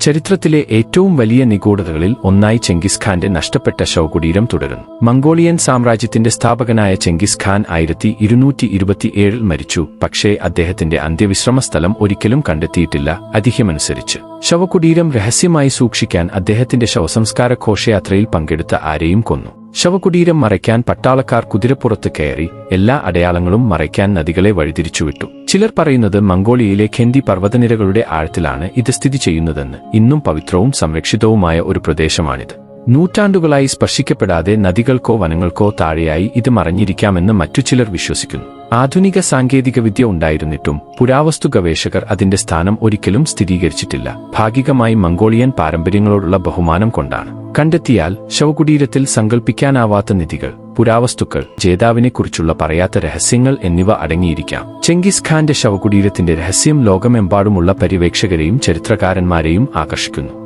ചരിത്രത്തിലെ ഏറ്റവും വലിയ നിഗൂഢതകളിൽ ഒന്നായി ചെങ്കിസ് ഖാന്റെ നഷ്ടപ്പെട്ട ശവകുടീരം തുടരുന്നു. മംഗോളിയൻ സാമ്രാജ്യത്തിന്റെ സ്ഥാപകനായ ചെങ്കിസ് ഖാൻ ആയിരത്തി ഇരുന്നൂറ്റി ഇരുപത്തിയേഴിൽ മരിച്ചു പക്ഷേ അദ്ദേഹത്തിന്റെ അന്ത്യവിശ്രമ സ്ഥലം ഒരിക്കലും കണ്ടെത്തിയിട്ടില്ല അതിഹ്യമനുസരിച്ച്. ശവകുടീരം രഹസ്യമായി സൂക്ഷിക്കാൻ അദ്ദേഹത്തിന്റെ ശവസംസ്കാര ഘോഷയാത്രയിൽ പങ്കെടുത്ത ആരെയും കൊന്നു. ശവകുടീരം മറയ്ക്കാൻ പട്ടാളക്കാർ കുതിരപ്പുറത്ത് കയറി എല്ലാ അടയാളങ്ങളും മറയ്ക്കാൻ നദികളെ വഴിതിരിച്ചുവിട്ടു. ചിലർ പറയുന്നത് മംഗോളിയയിലെ ഖെന്തി പർവതനിരകളുടെ ആഴത്തിലാണ് ഇത് സ്ഥിതി ചെയ്യുന്നതെന്ന്. ഇന്നും പവിത്രവും സംരക്ഷിതവുമായ ഒരു പ്രദേശമാണിത്. നൂറ്റാണ്ടുകളായി സ്പർശിക്കപ്പെടാതെ നദികൾക്കോ വനങ്ങൾക്കോ താഴെയായി ഇത് മറഞ്ഞിരിക്കാമെന്ന് മറ്റു ചിലർ വിശ്വസിക്കുന്നു. ആധുനിക സാങ്കേതികവിദ്യ ഉണ്ടായിരുന്നിട്ടും പുരാവസ്തു ഗവേഷകർ അതിന്റെ സ്ഥാനം ഒരിക്കലും സ്ഥിരീകരിച്ചിട്ടില്ല. ഭാഗികമായി മംഗോളിയൻ പാരമ്പര്യങ്ങളോടുള്ള ബഹുമാനം കൊണ്ടാണ്. കണ്ടെത്തിയാൽ ശവകുടീരത്തിൽ സങ്കല്പിക്കാനാവാത്ത നിധികൾ പുരാവസ്തുക്കൾ ജേതാവിനെക്കുറിച്ചുള്ള പറയാത്ത രഹസ്യങ്ങൾ എന്നിവ അടങ്ങിയിരിക്കാം. ചെങ്കിസ് ഖാന്റെ ശവകുടീരത്തിന്റെ രഹസ്യം ലോകമെമ്പാടുമുള്ള പര്യവേക്ഷകരെയും ചരിത്രകാരന്മാരെയും ആകർഷിക്കുന്നു.